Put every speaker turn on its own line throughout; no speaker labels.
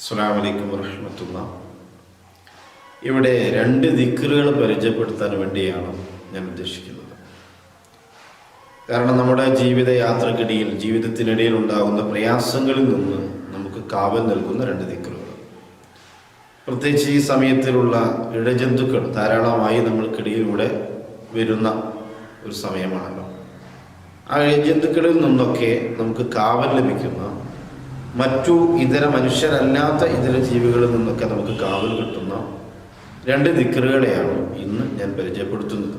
അസ്സാം വലൈക്കും വറഹമത്തുള്ള. ഇവിടെ രണ്ട് ദിക്കറുകൾ പരിചയപ്പെടുത്താൻ വേണ്ടിയാണ് ഞാൻ ഉദ്ദേശിക്കുന്നത്. കാരണം നമ്മുടെ ജീവിതയാത്രക്കിടയിൽ ജീവിതത്തിനിടയിൽ ഉണ്ടാകുന്ന പ്രയാസങ്ങളിൽ നിന്ന് നമുക്ക് കാവൽ നൽകുന്ന രണ്ട് ദിക്കറുകൾ പ്രത്യേകിച്ച് ഈ സമയത്തിലുള്ള ഇഴജന്തുക്കൾ ധാരാളമായി നമ്മൾക്കിടയിലൂടെ വരുന്ന ഒരു സമയമാണല്ലോ. ആ ഇഴജന്തുക്കളിൽ നിന്നൊക്കെ നമുക്ക് കാവൽ ലഭിക്കുന്ന മറ്റു ഇതര മനുഷ്യരല്ലാത്ത ഇതര ജീവികളിൽ നിന്നൊക്കെ നമുക്ക് കാവൽ കിട്ടുന്ന രണ്ട് ദിക്കറുകളെയാണ് ഇന്ന് ഞാൻ പരിചയപ്പെടുത്തുന്നത്.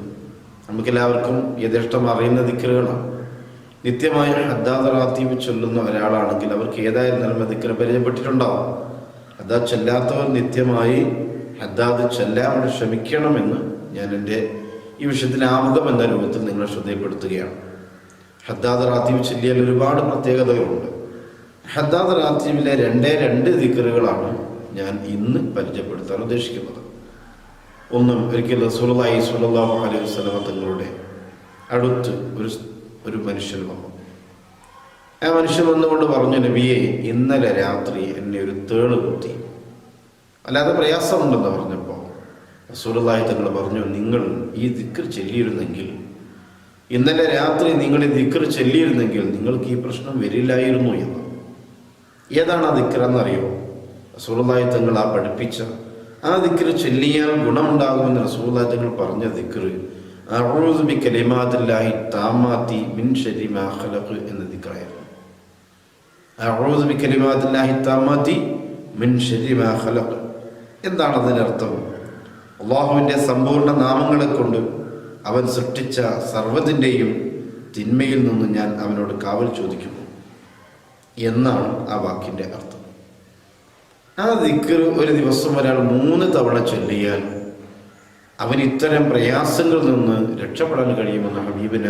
നമുക്കെല്ലാവർക്കും യഥേഷ്ടം അറിയുന്ന ദിക്കറുകളാണ് നിത്യമായി ഹദ്ദാദറാത്തീവ് ചൊല്ലുന്ന ഒരാളാണെങ്കിൽ അവർക്ക് ഏതായിരുന്നാലും ദിക്കറ് പരിചയപ്പെട്ടിട്ടുണ്ടാവും. ഹദ്ദാ ചെല്ലാത്തവർ നിത്യമായി ഹദ്ദാദ് ചെല്ലാൻ ശ്രമിക്കണമെന്ന് ഞാൻ എന്റെ ഈ വിഷയത്തിൽ ആമുഖം എന്ന രൂപത്തിൽ നിങ്ങളെ ശ്രദ്ധയപ്പെടുത്തുകയാണ് ഹദ്ദാദ് റാത്തീവ് ചൊല്ലിയാൽ ഒരുപാട് പ്രത്യേകതകളുണ്ട്. ഹദ്ദാദ് റാത്തീമിലെ രണ്ടേ രണ്ട് ദിക്കറുകളാണ് ഞാൻ ഇന്ന് പരിചയപ്പെടുത്താൻ ഉദ്ദേശിക്കുന്നത്. ഒന്നും ഒരിക്കൽ റസൂലുള്ളാഹി സ്വല്ലല്ലാഹു അലൈഹി വസല്ലമ തങ്ങളുടെ അടുത്ത് ഒരു ഒരു മനുഷ്യൻ വന്നു. ആ മനുഷ്യൻ വന്നുകൊണ്ട് പറഞ്ഞു നബിയെ ഇന്നലെ രാത്രി എന്നെ ഒരു തേൾ കുത്തി. അല്ലാതെ പ്രയാസമുണ്ടെന്ന് പറഞ്ഞപ്പോൾ റസൂലുള്ളാഹി തങ്ങൾ പറഞ്ഞു നിങ്ങൾ ഈ ദിക്കർ ചൊല്ലിയിരുന്നെങ്കിൽ ഇന്നലെ രാത്രി നിങ്ങൾ ഈ ദിക്കർ ചൊല്ലിയിരുന്നെങ്കിൽ നിങ്ങൾക്ക് ഈ പ്രശ്നം വരില്ലായിരുന്നു എന്ന്. ഏതാണ് ആ ദിക്കർ എന്നറിയോ റസൂലുള്ളാഹി തങ്ങൾ ആ പഠിപ്പിച്ച ആ ദിക്ർ ചൊല്ലിയാൽ ഗുണമുണ്ടാകുമെന്ന് റസൂലായി തങ്ങൾ പറഞ്ഞ ദിക്കറ് അഊദു ബി കലിമാത്തില്ലാഹി താമാത്തി മിൻ ശരി മാ ഖലഖ് എന്ന ദിക്റായിരുന്നു. അഊദു കലിമാതില്ലാഹി താമാത്തി മിൻ ശരി മാ ഖലഖ് എന്താണ് അതിന്റെ അർത്ഥം? അള്ളാഹുവിന്റെ സമ്പൂർണ നാമങ്ങളെ കൊണ്ട് അവൻ സൃഷ്ടിച്ച സർവതിന്റെയും തിന്മയിൽ നിന്ന് ഞാൻ അവനോട് കാവൽ ചോദിക്കുന്നു. എന്നാണ് ആ വാക്കിന്റെ അർത്ഥം. ആ ദിക്കർ ഒരു ദിവസം ഒരാൾ മൂന്ന് തവണ ചൊല്ലിയാൽ അവൻ ഇത്തരം പ്രയാസങ്ങളിൽ നിന്ന് രക്ഷപ്പെടാൻ കഴിയുമെന്ന് ഹബീബിന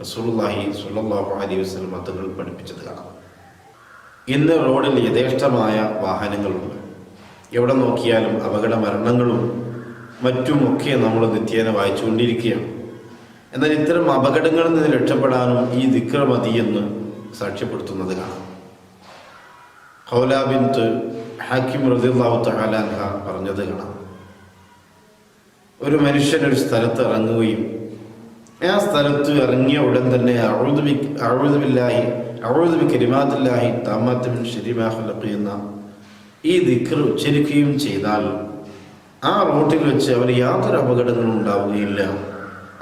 റസൂലുള്ളാഹി സുല്ലാഹു അലൈഹി വസ്ലം മതങ്ങൾ പഠിപ്പിച്ചത് കാണാം. ഇന്ന് റോഡിൽ യഥേഷ്ടമായ വാഹനങ്ങളുണ്ട്. എവിടെ നോക്കിയാലും അപകട മരണങ്ങളും മറ്റുമൊക്കെ നമ്മൾ നിത്യേന വായിച്ചുകൊണ്ടിരിക്കുകയാണ്. എന്നാൽ ഇത്തരം അപകടങ്ങളിൽ നിന്ന് രക്ഷപ്പെടാനും ഈ ദിക്ര മതിയെന്ന് സാക്ഷ്യപ്പെടുത്തുന്നത് കാണാം. ഹൗലാബിന്ത് ഹാക്കിം റദിള്ളാഹു തആലാൻഹ പറഞ്ഞത് കാണാം. ഒരു മനുഷ്യൻ ഒരു സ്ഥലത്ത് ഇറങ്ങുകയും ആ സ്ഥലത്ത് ഇറങ്ങിയ ഉടൻ തന്നെ അഴുതുബി അഴുതുബില്ലാഹി അഴുതുബി കരിമാത്തില്ലാഹി താമാത്തിമിൻ ഷെരിമാ ഖലഖ് എന്ന ഈ ദിക്കർ ഉച്ചരിക്കുകയും ചെയ്താൽ ആ റൂട്ടിൽ വെച്ച് അവന് യാതൊരു അപകടങ്ങളും ഉണ്ടാവുകയില്ല.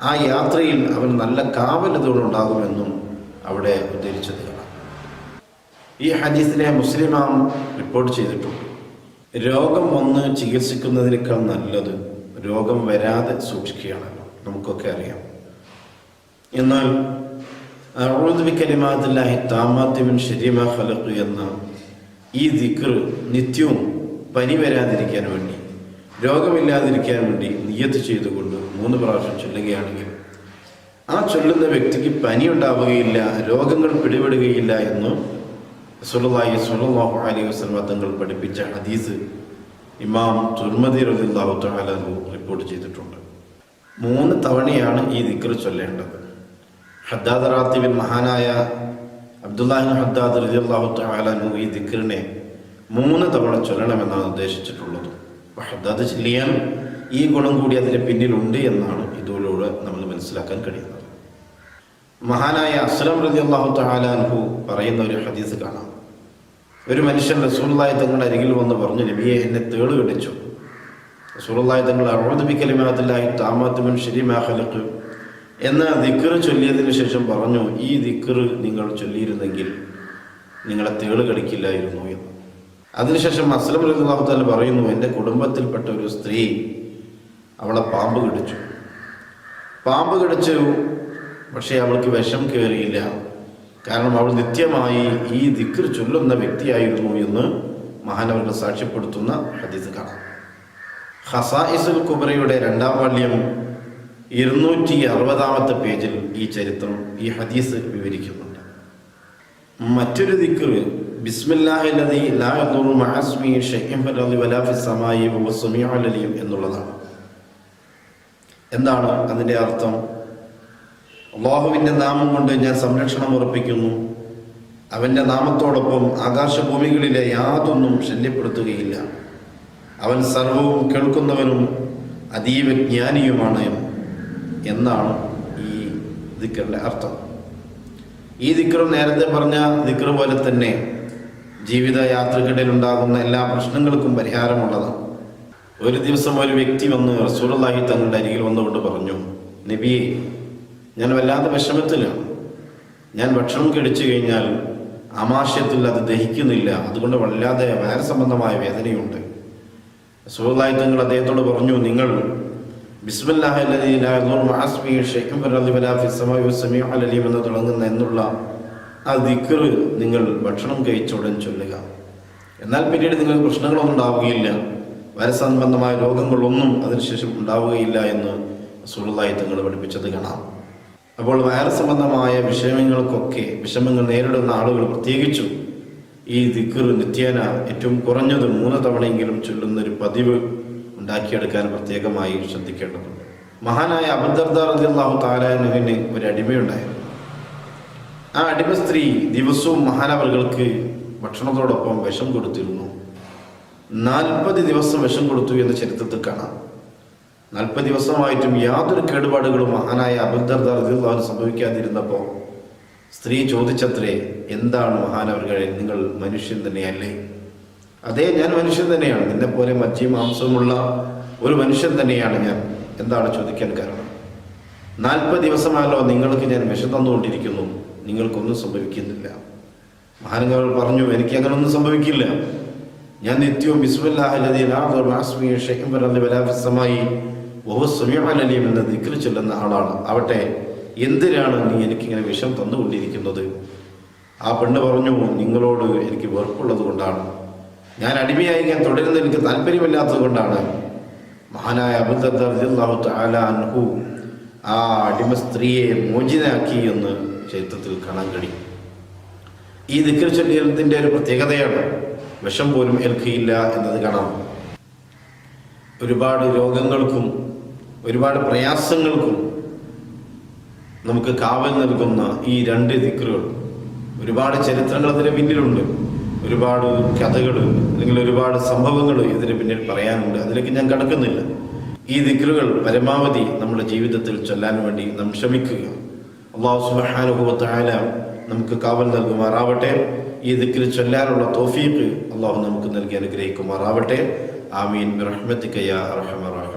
ആ യാത്രയിൽ അവൻ നല്ല കാവലതകളുണ്ടാകുമെന്നും അവിടെ ഉദ്ധരിച്ചത് ഈ ഹദീസിനെ മുസ്ലിമാം റിപ്പോർട്ട് ചെയ്തിട്ടുണ്ട് രോഗം വന്ന് ചികിത്സിക്കുന്നതിനേക്കാൾ നല്ലത് രോഗം വരാതെ സൂക്ഷിക്കുകയാണ്. നമുക്കൊക്കെ അറിയാം. എന്നാൽ കലിമാത്തില്ലാഹി താമാത്യമിൻ ഷരീമ ഖലഖ് എന്ന ഈ ദിക്ർ നിത്യവും പനി വരാതിരിക്കാൻ വേണ്ടി രോഗമില്ലാതിരിക്കാൻ വേണ്ടി നിയത്ത് ചെയ്തുകൊണ്ട് മൂന്ന് പ്രാവശ്യം ചൊല്ലുകയാണെങ്കിൽ ആ ചൊല്ലുന്ന വ്യക്തിക്ക് പനി ഉണ്ടാവുകയില്ല രോഗങ്ങൾ പിടിപെടുകയില്ല എന്ന് സുലതായി സുലല്ലാഹു അലൈഹി വസ്ലമ തങ്ങൾ പഠിപ്പിച്ച ഹദീസ് ഇമാം തുർമതി റലില്ലാഹു തആല റിപ്പോർട്ട് ചെയ്തിട്ടുണ്ട്. മൂന്ന് തവണയാണ് ഈ ദിക്ർ ചൊല്ലേണ്ടത്. ഹദ്ദാദ് റാത്തിബിൻ മഹാനായ അബ്ദുല്ലാഹിൻ ഹദ്ദാദ് റലിയല്ലാഹു തആലു ഈ ദിക്റിനെ മൂന്ന് തവണ ചൊല്ലണമെന്നാണ് ഉദ്ദേശിച്ചിട്ടുള്ളത്. ഹദ്ദാദ് ചൊല്ലിയാൽ ഈ ഗുണം കൂടി അതിന് പിന്നിലുണ്ട് എന്നാണ് ഇതിലൂടെ നമ്മൾ മനസ്സിലാക്കാൻ കഴിയുന്നത്. മഹാനായ അസ്ലം അള്ളാഹു തആലാൻഹു പറയുന്ന ഒരു ഹദീസ് കാണാം. ഒരു മനുഷ്യൻ റസൂലുള്ളാഹി തങ്ങളുടെ അരികിൽ വന്ന് പറഞ്ഞു നബിയെ എന്നെ തേൾ കടിച്ചു. റസൂലുള്ളാഹി തങ്ങൾ അഴുദബി കലിമാത്തില്ലാഹി താമാത്തുമൻ ഷരീമാ ഖലഖ് എന്ന ദിക്കറ് ചൊല്ലിയതിന് ശേഷം പറഞ്ഞു ഈ ദിക്കറ് നിങ്ങൾ ചൊല്ലിയിരുന്നെങ്കിൽ നിങ്ങളെ തേൾ കടിക്കില്ലായിരുന്നു എന്ന്. അതിനുശേഷം അസ്ലം താല പറയുന്നു എന്റെ കുടുംബത്തിൽപ്പെട്ട ഒരു സ്ത്രീ അവളെ പാമ്പ് കടിച്ചു. പാമ്പ് കടിച്ചു പക്ഷേ അവൾക്ക് വിഷം കയറിയില്ല കാരണം അവൾ നിത്യമായി ഈ ദിക്ർ ചൊല്ലുന്ന വ്യക്തിയായിരുന്നു എന്ന് മഹാനവർക്ക് സാക്ഷ്യപ്പെടുത്തുന്ന ഹദീസ് കാണാം. ഹസായിസുൽ കുബറയുടെ രണ്ടാം വാല്യം ഇരുന്നൂറ്റി അറുപതാമത്തെ പേജിൽ ഈ ചരിത്രം ഈ ഹദീസ് വിവരിക്കുന്നുണ്ട്. മറ്റൊരു വഹുവ അലീം എന്നുള്ളതാണ്. എന്താണ് അതിന്റെ അർത്ഥം? അള്ളാഹുവിന്റെ നാമം കൊണ്ട് ഞാൻ സംരക്ഷണം ഉറപ്പിക്കുന്നു. അവന്റെ നാമത്തോടൊപ്പം ആകാശഭൂമികളിലെ യാതൊന്നും ശല്യപ്പെടുത്തുകയില്ല. അവൻ സർവവും കേൾക്കുന്നവനും അതീവ ജ്ഞാനിയുമാണ് എന്നാണ് ഈ ദിക്കറിന്റെ അർത്ഥം. ഈ ദിക്കറും നേരത്തെ പറഞ്ഞ ദിക്കർ പോലെ തന്നെ ജീവിത യാത്രക്കിടയിൽ ഉണ്ടാകുന്ന എല്ലാ പ്രശ്നങ്ങൾക്കും പരിഹാരമുള്ളതാണ്. ഒരു ദിവസം ഒരു വ്യക്തി വന്ന് റസൂലുള്ളാഹി തങ്ങളുടെ അരികിൽ വന്നുകൊണ്ട് പറഞ്ഞു നബിയെ ഞാൻ വല്ലാത്ത വിഷമത്തിലാണ് ഞാൻ ഭക്ഷണം കഴിച്ചു കഴിഞ്ഞാൽ ആമാശയത്തിൽ അത് ദഹിക്കുന്നില്ല. അതുകൊണ്ട് വല്ലാതെ വയർ സംബന്ധമായ വേദനയുണ്ട്. റസൂലുള്ളാഹി തങ്ങൾ അദ്ദേഹത്തോട് പറഞ്ഞു നിങ്ങൾ എന്ന് തുടങ്ങുന്ന എന്നുള്ള ആ ദിക്ർ നിങ്ങൾ ഭക്ഷണം കഴിച്ച ഉടൻ ചൊല്ലുക. എന്നാൽ പിന്നീട് നിങ്ങൾക്ക് പ്രശ്നങ്ങളൊന്നും ഉണ്ടാവുകയില്ല. വരസംബന്ധമായ രോഗങ്ങളൊന്നും അതിനുശേഷം ഉണ്ടാവുകയില്ല എന്ന് സുഹൃത്തായി തങ്ങൾ പഠിപ്പിച്ചത് കാണാം. അപ്പോൾ വൈറസ് സംബന്ധമായ വിഷയങ്ങൾക്കൊക്കെ വിഷമങ്ങൾ നേരിടുന്ന ആളുകൾ പ്രത്യേകിച്ചും ഈ ദിക്കർ നിത്യേന ഏറ്റവും കുറഞ്ഞത് മൂന്ന് തവണയെങ്കിലും ചൊല്ലുന്ന ഒരു പതിവ് ഉണ്ടാക്കിയെടുക്കാൻ പ്രത്യേകമായി ശ്രദ്ധിക്കേണ്ടതുണ്ട്. മഹാനായ അബദ്ധർദാഹു താലാനുവിന് ഒരു അടിമയുണ്ടായിരുന്നു. ആ അടിമ സ്ത്രീ ദിവസവും മഹാനവർകൾക്ക് ഭക്ഷണത്തോടൊപ്പം വിഷം കൊടുത്തിരുന്നു. നാൽപ്പത് ദിവസം വിഷം കൊടുത്തു എന്ന ചരിത്രത്തിൽ കാണാം. നാൽപ്പത് ദിവസമായിട്ടും യാതൊരു കേടുപാടുകളും മഹാനായ അബുദർദാഹു സംഭവിക്കാതിരുന്നപ്പോൾ സ്ത്രീ ചോദിച്ചത്രേ എന്താണ് മഹാനവറുകളെ നിങ്ങൾ മനുഷ്യൻ തന്നെയല്ലേ? അതേ ഞാൻ മനുഷ്യൻ തന്നെയാണ്. നിന്നെ പോലെ മജ്ജയും മാംസവുമുള്ള ഒരു മനുഷ്യൻ തന്നെയാണ് ഞാൻ. എന്താണ് ചോദിക്കാൻ കാരണം? നാൽപ്പത് ദിവസമായല്ലോ നിങ്ങൾക്ക് ഞാൻ വിഷം തന്നുകൊണ്ടിരിക്കുന്നു. നിങ്ങൾക്കൊന്നും സംഭവിക്കുന്നില്ല. മഹാനങ്ങൾ പറഞ്ഞു എനിക്ക് അങ്ങനെ ഒന്നും സംഭവിക്കില്ല. ഞാൻ നിത്യവും ബിസ്മില്ലാഹി എന്ന ദിക്കിൽ ചൊല്ലുന്ന ആളാണ്. ആവട്ടെ എന്തിനാണ് നീ എനിക്കിങ്ങനെ വിഷം തന്നുകൊണ്ടിരിക്കുന്നത്? ആ പെണ്ണ് പറഞ്ഞു നിങ്ങളോട് എനിക്ക് വെറുപ്പുള്ളത് കൊണ്ടാണ്. ഞാൻ അടിമയായി ഞാൻ തുടരുന്നത് എനിക്ക് താല്പര്യമില്ലാത്തത് കൊണ്ടാണ്. മഹാനായ അബുദാഹു താല അൻഹു ആ അടിമ സ്ത്രീയെ മോചിതനാക്കി എന്ന് ചരിത്രത്തിൽ കാണാൻ കഴിയും. ഈ ദിക്കർ ചൊല്ലിയതിന്റെ ഒരു പ്രത്യേകതയാണ് വിഷം പോലും ഏൽക്കുകയില്ല എന്നത് കാണാം. ഒരുപാട് രോഗങ്ങൾക്കും ഒരുപാട് പ്രയാസങ്ങൾക്കും നമുക്ക് കാവൽ നൽകുന്ന ഈ രണ്ട് ദിക്കറുകൾ ഒരുപാട് ചരിത്രങ്ങൾ അതിന് പിന്നിലുണ്ട്. ഒരുപാട് കഥകൾ അല്ലെങ്കിൽ ഒരുപാട് സംഭവങ്ങൾ ഇതിന് പിന്നിൽ പറയാനുണ്ട്. അതിലേക്ക് ഞാൻ കടക്കുന്നില്ല. ഈ ദിക്റുകൾ പരമാവധി നമ്മുടെ ജീവിതത്തിൽ ചൊല്ലാൻ വേണ്ടി നാം ശ്രമിക്കുക. അള്ളാഹു സുബാനുഭവത്തായ നമുക്ക് കാവൽ നൽകുമാറാവട്ടെ. ഈ ദിക്ർ ചൊല്ലാനുള്ള തോഫീക്ക് അള്ളാഹു നമുക്ക് നൽകി അനുഗ്രഹിക്കുമാറാവട്ടെ. ആമീൻ. റഹ്മത്തിക്കയ റഹ്മറ